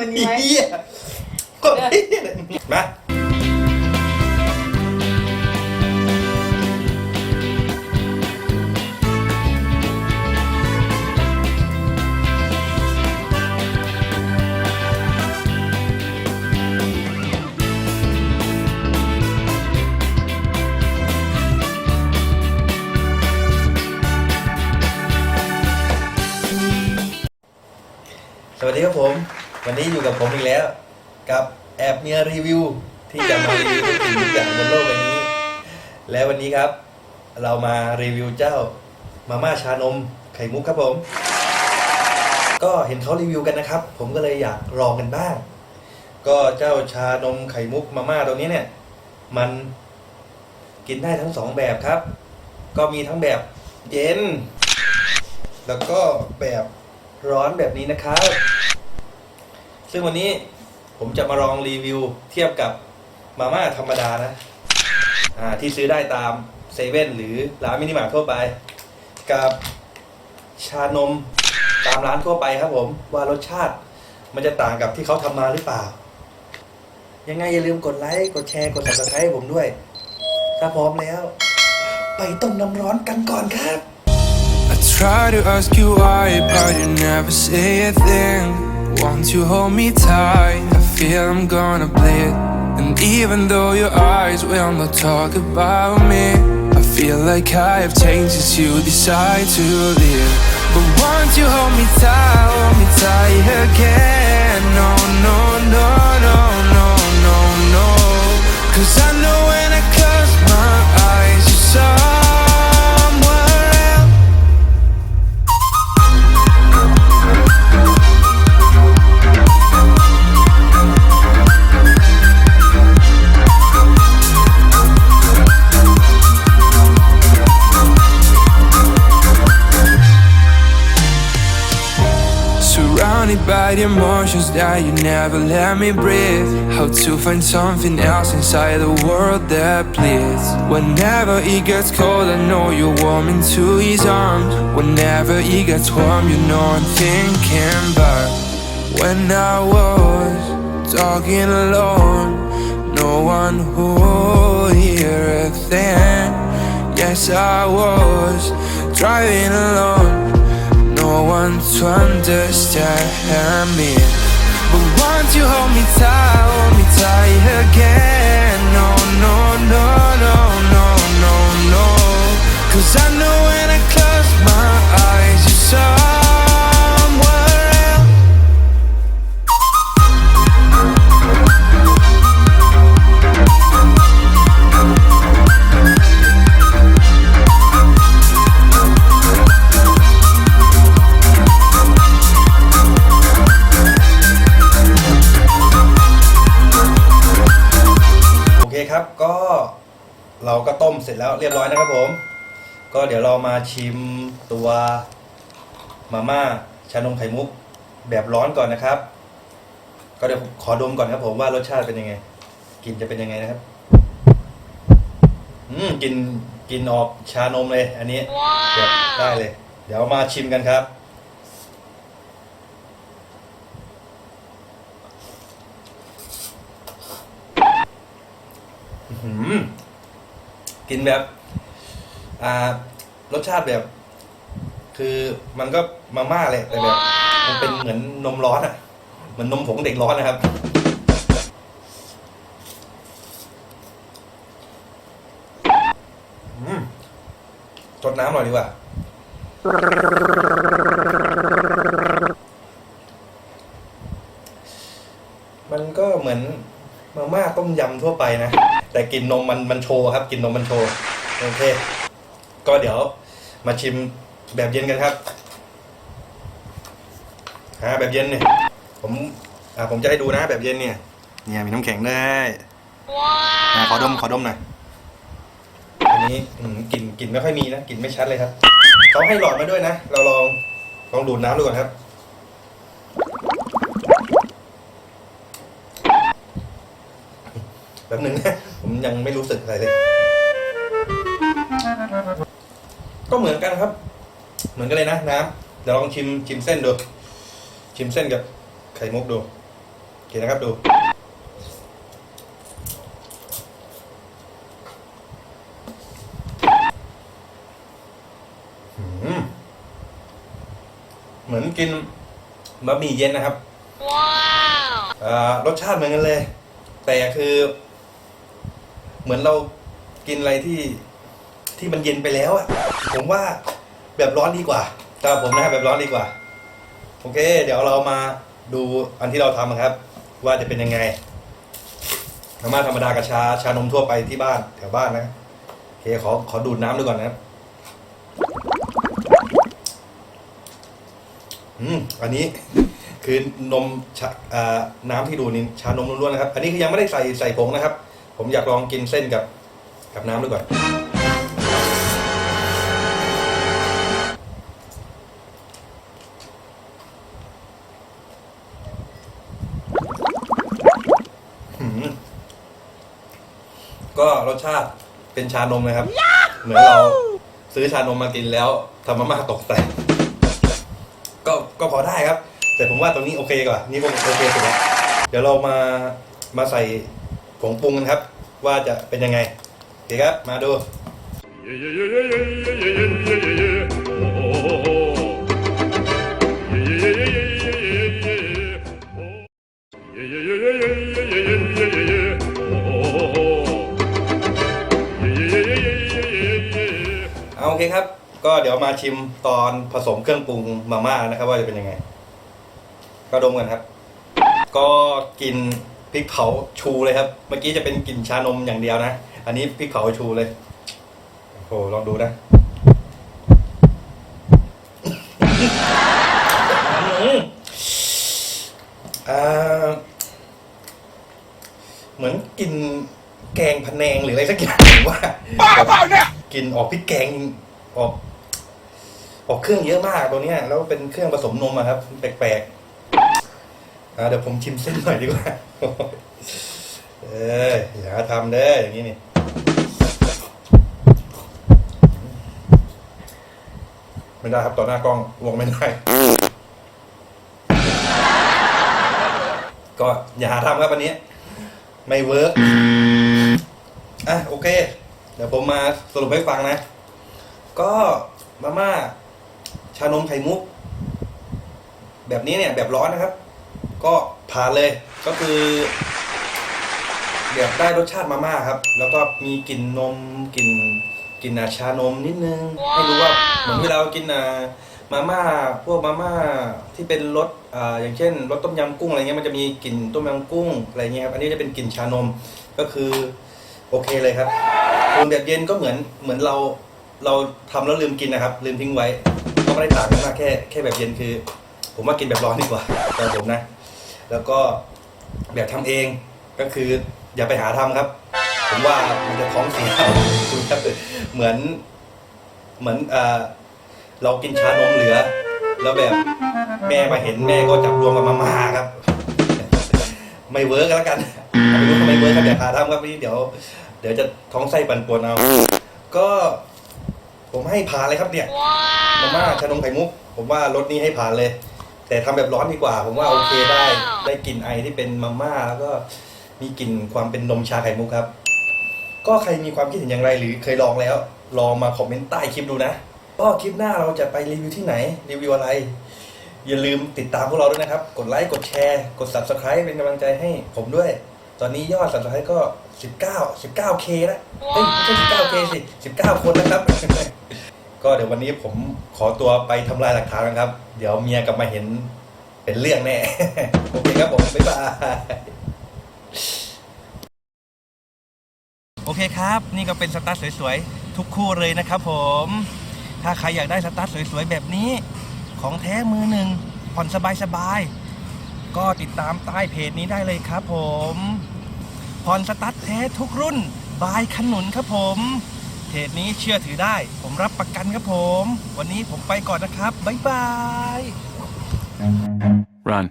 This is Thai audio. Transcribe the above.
ตัวนี้ไหม วันนี้อยู่กับผมอีกแล้ว กับแอบเมียรีวิว ที่จะมารีวิวทุกสิ่งทุกอย่างบนโลกใบนี้ และวันนี้ครับ เรามารีวิวเจ้ามาม่าชานมไข่มุกครับผม ก็เห็นเขารีวิวกันนะครับ ผมก็เลยอยากลองกันบ้าง ก็เจ้าชานมไข่มุกมาม่าตัวนี้เนี่ย มันกินได้ทั้งสองแบบครับ ก็มีทั้งแบบเย็น แล้วก็แบบร้อนแบบนี้นะครับ ซึ่งวันนี้ผมจะมาลองรีวิวเทียบกับมาม่าธรรมดานะอ่าที่ซื้อได้ตามเซเว่นหรือร้านมินิมาร์ททั่วไป กับชานมตามร้านทั่วไปครับผมว่ารสชาติมันจะต่างกับที่เขาทำมาหรือเปล่า ยังไงอย่าลืมกดไลค์กดแชร์กด subscribe ให้ผมด้วย ถ้าพร้อมแล้ว ไปต้มน้ำร้อนกันก่อนครับ I try to ask you why, but you never say a thing. You hold me tight? I feel I'm gonna bleed. And even though your eyes will not talk about me, I feel like I have changed since you decide to leave. But won't you hold me tight, hold me tight again? No, no, no, no, no, Emotions that you never let me breathe. How to find something else inside the world that bleeds. Whenever it gets cold, I know you're warm into his arms. Whenever it gets warm, you know I'm thinking back. When I was talking alone, no one would hear a thing. Yes, I was driving alone no one to understand me. But won't you hold me tight, hold me tight again? No, no, no, no, no, no, no. Cause I know when I close my eyes, you're somewhere ก็เราก็ต้มเสร็จแล้วเรียบร้อยนะครับผม ก็เดี๋ยวเรามาชิมตัวมาม่าชานมไข่มุกแบบร้อนก่อนนะครับ ก็เดี๋ยวขอดมก่อนครับผมว่ารสชาติเป็นยังไงกลิ่นจะเป็นยังไงนะครับ อืมกลินกลินออกชานมเลย อันนี้เดี๋ยวได้เลย เดี๋ยวมาชิมกันครับ อื้อหือ กินแบบ อ่า รสชาติแบบ คือมันก็มาม่าเลยแต่แบบ มันเป็นเหมือนนมร้อนอะ เหมือนนมผงเด็กร้อนนะครับอืมจดน้ำหน่อยดีกว่ามันก็เหมือนมาม่าต้มยำทั่วไปนะ แต่กลินนมมันมันโชว์ครับกลินนมมันโชว์โอเค ก็เดี๋ยวมาชิมแบบเย็นกันครับฮะแบบเย็นเนี่ย ผมอ่าผมจะให้ดูนะแบบเย็นเนี่ย เนี่ยมีน้ำแข็งได้อ่าขอดมขอดมหน่อยอันนี้อืมกลิ่นกลิ่นไม่ค่อยมีนะกลิ่นไม่ชัดเลยครับเขาให้หลอดมาด้วยนะ เราลองลองดูดน้ำดูก่อนครับแป๊บหนึ่งนะ ผมยังไม่รู้สึกอะไรเลย ก็เหมือนกันครับ เหมือนกันเลยนะน้ำเดี๋ยวลองชิมชิมเส้นดู ชิมเส้นกับไข่มุกดูเคนะครับดูอืมเหมือนกินบะหมี่เย็นนะครับอ่ารสชาติเหมือนกันเลย แต่คือเห มือนเรากินอะไรที่ที่มันเย็นไปแล้วอะผมว่าแบบร้อนดีกว่าสำหรับผมนะครับแบบร้อนดีกว่า โอเค เดี๋ยวเรามาดูอันที่เราทำครับ ว่าจะเป็นยังไงมาม่าธรรมดากับชาชานมทั่วไปที่บ้านแถวบ้านนะโอเคขอขอดูดน้ำดูก่อนนะครับอืมอันนี้คือนมชาอ่าน้ำที่ดูนี่ชานมล้วนๆนะครับ อันนี้คือยังไม่ได้ใส่ใส่ผงนะครับ ผมอยากลองกินเส้นกับกับน้ำดูก่อนก็รสชาติเป็นชานมนะครับ เหมือนเราซื้อชานมมากินแล้วทำมาม่าตกแต่ก็ก็พอได้ครับ แต่ผมว่าตรงนี้โอเคกว่า นี่ผมโอเคสุดแล้วเดี๋ยวเรามามาใส่ ผงปรุงกันครับ ว่าจะเป็นยังไงโอเคครับ มาดูเอาโอเคครับ ก็เดี๋ยวมาชิมตอนผสมเครื่องปรุงมาม่านะครับ ว่าจะเป็นยังไง ก็ดมกันครับ ก็กิน พริกเผาชูเลยครับ เมื่อกี้จะเป็นกลิ่นชานมอย่างเดียวนะ อันนี้พริกเผาชูเลย โอ้โห ลองดูนะอ่าเหมือนกินแกงพะแนงหรืออะไรสักอย่างผมว่าบ้าเปล่าเนี่ยกินออกพริกแกงออกออกเครื่องเยอะมากตัวเนี้ยแล้วเป็นเครื่องผสมนมอะครับ แปลกๆ อ่าเดี๋ยวผมชิมเส้นหน่อยดีกว่า เอออย่าทำเด้ออย่างนี้นี่ไม่ได้ครับต่อหน้ากล้องลงไม่ได้ ก็อย่าหาทำครับวันนี้ ไม่เวิร์กอะโอเค เดี๋ยวผมมาสรุปให้ฟังนะ ก็มาม่าชานมไข่มุก แบบนี้เนี่ยแบบร้อนนะครับ ก็ผ่านเลยก็คือแบบได้รสชาติมาม่าครับ แล้วก็มีกลิ่นนมกลิ่นกลิ่นอะชานมนิดนึง ให้รู้ว่าเหมือนที่เรากินอะมาม่าพวกมาม่าที่เป็นรสอ่าอย่างเช่นรสต้มยำกุ้งอะไรเงี้ยมันจะมีกลิ่นต้มยำกุ้งอะไรเงี้ยครับอันนี้จะเป็นกลิ่นชานมก็คือโอเคเลยครับส่วนแบบเย็นก็เหมือนเหมือนเราเราทำแล้วลืมกินนะครับ ลืมทิ้งไว้ก็ไม่ได้ต่างกันมากแค่แค่แบบเย็นคือ ผมว่ากินแบบร้อนดีกว่าแต่ผมนะ แล้วก็แบบทำเองก็คืออย่าไปหาทำครับ ผมว่ามันจะท้องเสียเอาครับเหมือนเหมือนเอ่อเรากินชานมเหลือ แล้วแบบแม่มาเห็นแม่ก็จับรวมกับมาม่าครับ ไม่เวิร์กแล้วกันเอาไม่รู้ว่าไม่เวิร์กครับอย่าหาทำครับพี่เดี๋ยว เดี๋ยวจะท้องไส้ปั่นป่วนเอา ก็ผมให้ผ่านเลยครับเนี่ยมาม่าชานมไข่มุก ผมว่ารสนี้ให้ผ่านเลย แต่ทำแบบร้อนดีกว่า ผมว่าโอเคได้ได้กลิ่นไอที่เป็นมาม่าแล้วก็มีกลิ่นความเป็นนมชาไข่มุกครับ ก็ใครมีความคิดเห็นอย่างไรหรือเคยลองแล้ว ลองมาคอมเมนต์ใต้คลิปดูนะ ก็คลิปหน้าเราจะไปรีวิวที่ไหน รีวิวอะไร อย่าลืมติดตามพวกเราด้วยนะครับ กดไลค์กดแชร์ กด subscribe เป็นกำลังใจให้ผมด้วย ตอนนี้ยอด subscribe ก็ 19 19k แล้วเอ้ยไม่ใช่ 19k สิ 19 คนนะครับ ก็เดี๋ยววันนี้ผมขอตัวไปทำลายหลักฐานกันครับ เดี๋ยวเมียกลับมาเห็นเป็นเรื่องแน่ โอเคครับผม บ๊ายบายโอเคครับ นี่ก็เป็นสตาร์ทสวยๆ ทุกคู่เลยนะครับผม ถ้าใครอยากได้สตาร์ทสวยๆ แบบนี้ ของแท้มือหนึ่งผ่อนสบายๆ ก็ติดตามใต้เพจนี้ได้เลยครับผมผ่อนสตาร์ทแท้ทุกรุ่นบายขนุนครับผม เพจนี้เชื่อถือได้ ผมรับประกันครับผม วันนี้ผมไปก่อนนะครับ บ๊ายบาย Run.